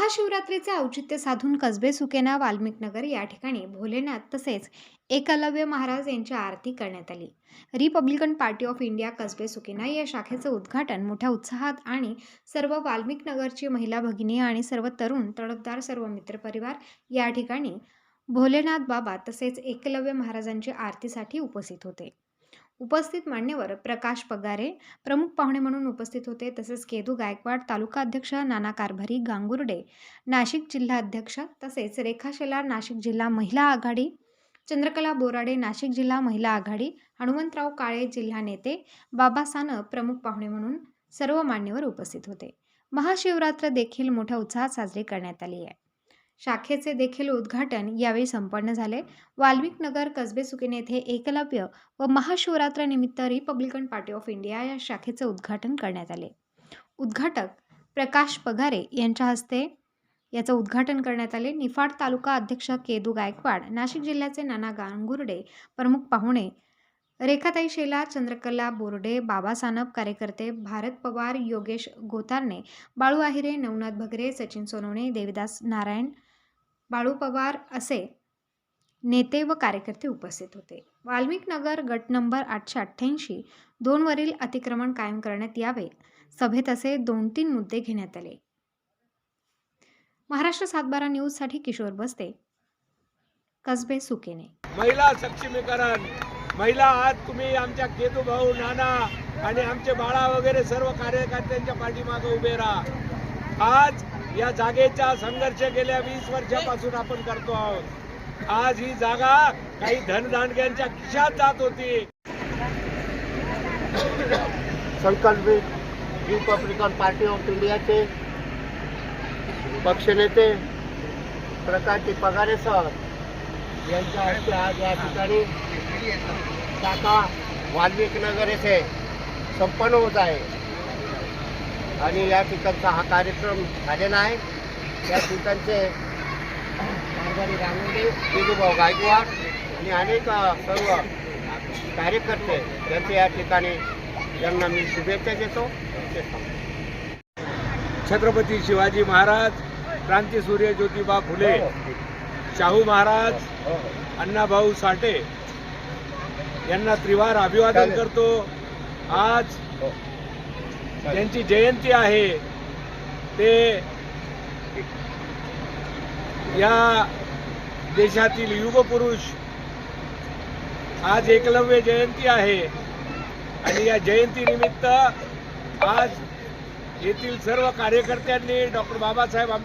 महाशिवरात्रीचे औचित्य साधून कसबे सुकेना वाल्मिकनगर या ठिकाणी भोलेनाथ तसेच एकलव्य महाराज यांची आरती करण्यात आली. Republican party of India Kasbe Sukena या शाखेचं उद्घाटन मोठ्या उत्साहात आणि सर्व वाल्मिकनगरची महिला भगिनी आणि सर्व तरुण तडफदार सर्व मित्रपरिवार या ठिकाणी भोलेनाथ बाबा तसेच एकलव्य महाराजांची आरतीसाठी उपस्थित होते. उपस्थित मान्यवर प्रकाश पगारे प्रमुख पाहुणे म्हणून उपस्थित होते. तसेच केदू गायकवाड तालुका अध्यक्ष नाना कारभारी गांगुर्डे नाशिक जिल्हा अध्यक्ष तसेच रेखा शेलार नाशिक जिल्हा महिला आघाडी चंद्रकला बोराडे नाशिक जिल्हा महिला आघाडी हनुमंतराव काळे जिल्हा नेते बाबा सानप प्रमुख पाहुणे म्हणून सर्व मान्यवर उपस्थित होते. महाशिवरात्र देखील मोठ्या उत्साहात साजरी करण्यात आली आहे. शाखेचे देखील उद्घाटन यावेळी संपन्न झाले. वाल्मिक नगर कसबे सुकेन येथे एकलव्य व महाशिवरात्रानिमित्त रिपब्लिकन पार्टी ऑफ इंडिया या शाखेचे उद्घाटन करण्यात आले. उद्घाटक प्रकाश पगारे यांच्या हस्ते याचं उद्घाटन करण्यात आले. निफाड तालुका अध्यक्ष केदू गायकवाड नाशिक जिल्ह्याचे नाना गांगुर्डे प्रमुख पाहुणे रेखाताई शेला चंद्रकला बोर्डे बाबा सानप कार्यकर्ते भारत पवार योगेश गोतारणे बाळू आहिरे नवनाथ भगरे सचिन सोनवणे देविदास नारायण बाळू पवार असे नेते व कार्यकर्ते उपस्थित होते. वाल्मिक नगर गट नंबर आठशे अठ्ठ्याऐंशी दोनवरील अतिक्रमण कायम करण्यात यावे. सभेत असे दोन तीन मुद्दे घेण्यात आले. महाराष्ट्र सातबारा न्यूजसाठी किशोर बसते. कसबे सुकेने. महिला सक्षमीकरण. महिला आज तुम्ही आमच्या केतू भाऊ नाना आणि आमचे बाळा वगैरे सर्व कार्यकर्त्यांच्या पाठीमागे उभे राहा. आज या जागेचा संघर्ष गेल्या वीस वर्षापासून आपण करतो आहोत. आज ही जागा काही धनदांडग्यांच्या खिशात जात होती. संकल्पित रिपब्लिकन पार्टी ऑफ इंडियाचे पक्षनेते प्रकाशजी पगारे सर यांच्या हस्ते आज या ठिकाणी शाखा वाल्मिक नगर येथे संपन्न होत आहे. आणि या ठिकाणचा हा कार्यक्रम झालेला आहे या ठिकाणचे रांगोडे केजूभाऊ गायकवाड आणि अनेक सर्व कार्यकर्ते यांचे या ठिकाणी यांना मी शुभेच्छा देतो. छत्रपती शिवाजी महाराज क्रांतीसूर्य ज्योतिबा फुले शाहू महाराज अण्णाभाऊ साठे यांना त्रिवार अभिवादन. करतो आज त्यांची जयंती आहे ते या देशातील युगपुरुष आज एकलव्य जयंती आहे. आणि या जयंतीनिमित्त आज येथील सर्व कार्यकर्त्यांनी डॉक्टर बाबासाहेब आंबेडकर